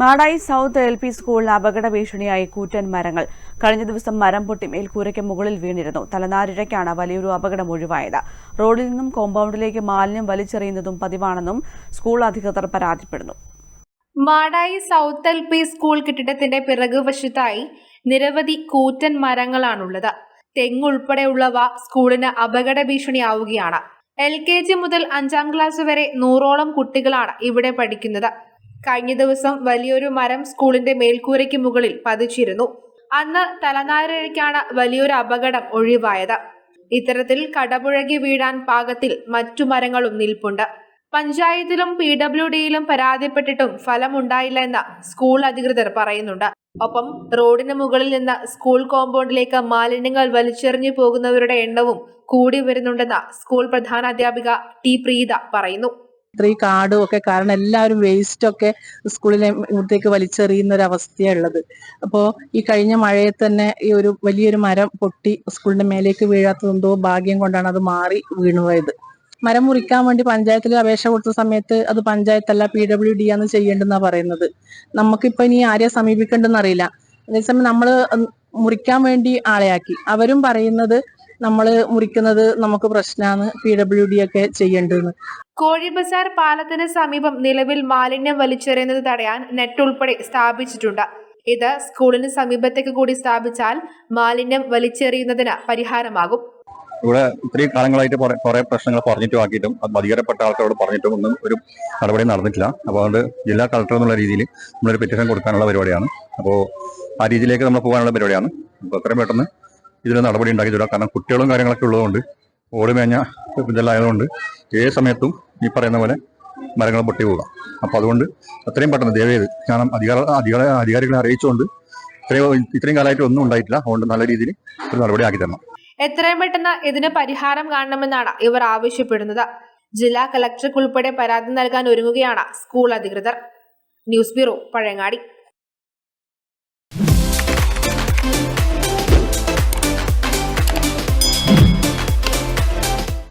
Madayi south L P സ്കൂളിൽ അപകട ഭീഷണിയായി കൂറ്റൻ മരങ്ങൾ. കഴിഞ്ഞ ദിവസം മരം പൊട്ടി മേൽക്കൂരയ്ക്ക് മുകളിൽ വീണിരുന്നു. തലനാരിഴയ്ക്കാണ് വലിയൊരു അപകടം ഒഴിവായത്. റോഡിൽ നിന്നും കോമ്പൗണ്ടിലേക്ക് മാലിന്യം വലിച്ചെറിയുന്നതും പതിവാണെന്നും സ്കൂൾ അധികൃതർ പരാതിപ്പെടുന്നു. Madayi south L P school കെട്ടിടത്തിന്റെ പിറകുവശത്തായി നിരവധി കൂറ്റൻ മരങ്ങളാണുള്ളത്. തെങ്ങുൾപ്പെടെയുള്ളവ സ്കൂളിന് അപകട ഭീഷണിയാവുകയാണ്. എൽ കെ ജി മുതൽ അഞ്ചാം ക്ലാസ് വരെ നൂറോളം കുട്ടികളാണ് ഇവിടെ പഠിക്കുന്നത്. കഴിഞ്ഞ ദിവസം വലിയൊരു മരം സ്കൂളിന്റെ മേൽക്കൂരയ്ക്ക് മുകളിൽ പതിച്ചിരുന്നു. അന്ന് തലനാരിഴയ്ക്കാണ് വലിയൊരു അപകടം ഒഴിവായത്. ഇത്തരത്തിൽ കടപുഴകി വീഴാൻ പാകത്തിൽ മറ്റു മരങ്ങളും നിൽപ്പുണ്ട്. പഞ്ചായത്തിലും പി ഡബ്ല്യു ഡിയിലും പരാതിപ്പെട്ടിട്ടും ഫലമുണ്ടായില്ല എന്ന് സ്കൂൾ അധികൃതർ പറയുന്നുണ്ട്. ഒപ്പം റോഡിന് മുകളിൽ നിന്ന് സ്കൂൾ കോമ്പൗണ്ടിലേക്ക് മാലിന്യങ്ങൾ വലിച്ചെറിഞ്ഞു പോകുന്നവരുടെ എണ്ണവും കൂടി വരുന്നുണ്ടെന്ന് സ്കൂൾ പ്രധാനാധ്യാപിക ടി പ്രീത പറയുന്നു. ഇത്രയും കാടും ഒക്കെ കാരണം എല്ലാവരും വേസ്റ്റ് ഒക്കെ സ്കൂളിലെ ഇവിടത്തേക്ക് വലിച്ചെറിയുന്ന ഒരു അവസ്ഥയാണ് ഉള്ളത്. അപ്പോ ഈ കഴിഞ്ഞ മഴയെ തന്നെ ഈ ഒരു വലിയൊരു മരം പൊട്ടി സ്കൂളിന്റെ മേലേക്ക് വീഴാത്തതെന്തോ ഭാഗ്യം കൊണ്ടാണ് അത് മാറി വീണുപോയത് മരം മുറിക്കാൻ വേണ്ടി പഞ്ചായത്തിൽ അപേക്ഷ കൊടുത്ത സമയത്ത് അത് പഞ്ചായത്തല്ല പി ഡബ്ല്യു ഡി ആണ് ചെയ്യേണ്ടെന്നാ പറയുന്നത്. നമുക്കിപ്പോ ഇനി ആരെ സമീപിക്കേണ്ടെന്ന് അറിയില്ല. അതേസമയം നമ്മൾ മുറിക്കാൻ വേണ്ടി ആളെയാക്കി. അവരും പറയുന്നത് നമ്മൾ മുറിക്കുന്നത് നമുക്ക് പ്രശ്നമാണ് പി ഡബ്ല്യു ഡി ഒക്കെ ചെയ്യേണ്ടത് കോഴി ബസാർ പാലത്തിന് സമീപം നിലവിൽ മാലിന്യം വലിച്ചെറിയുന്നത് തടയാൻ നെറ്റ് ഉൾപ്പെടെ സ്ഥാപിച്ചിട്ടുണ്ട്. ഇത് സ്കൂളിന് സമീപത്തേക്ക് കൂടി സ്ഥാപിച്ചാൽ മാലിന്യം വലിച്ചെറിയുന്നതിന് പരിഹാരമാകും. ഇവിടെ ഇത്രയും കാലങ്ങളായിട്ട് കുറെ- കുറെ പ്രശ്നങ്ങൾ പറഞ്ഞിട്ടും ആക്കിയിട്ടും അത് അധികാരപ്പെട്ട ആൾക്കാരോട് പറഞ്ഞിട്ടും ഒന്നും ഒരു നടപടി നടന്നിട്ടില്ല. അപ്പോൾ അതുകൊണ്ട് ജില്ലാ കളക്ടർ എന്നുള്ള രീതിയിൽ നമ്മളൊരു പെറ്റീഷൻ കൊടുക്കാനുള്ള പരിപാടിയാണ്. അപ്പോൾ ആ രീതിയിലേക്ക് നമ്മൾ പോകാനുള്ള പരിപാടിയാണ്. അപ്പോൾ എത്രയും പെട്ടെന്ന് ഇതിൽ നടപടി ഉണ്ടാക്കി തരാം കാരണം കുട്ടികളും കാര്യങ്ങളൊക്കെ ഉള്ളതുകൊണ്ട് ഓട് മേഞ്ഞ ഇതെല്ലായതുകൊണ്ട് ഏത് സമയത്തും ഈ പറയുന്ന പോലെ മരങ്ങൾ പൊട്ടി പോകാം അപ്പോൾ അതുകൊണ്ട് അത്രയും പെട്ടെന്ന് ദയവേത് കാരണം അധികാര അധികാര അധികാരികളെ അറിയിച്ചുകൊണ്ട് ഇത്രയും ഇത്രയും കാലമായിട്ട് ഒന്നും ഉണ്ടായിട്ടില്ല. അതുകൊണ്ട് നല്ല രീതിയിൽ ഒരു നടപടി ആക്കി തരണം. എത്രയും പെട്ടെന്ന് ഇതിന് പരിഹാരം കാണണമെന്നാണ് ഇവർ ആവശ്യപ്പെടുന്നത്. ജില്ലാ കളക്ടർക്ക് ഉൾപ്പെടെ പരാതി നൽകാൻ ഒരുങ്ങുകയാണ് സ്കൂൾ അധികൃതർ. News bureau Pazhayangadi.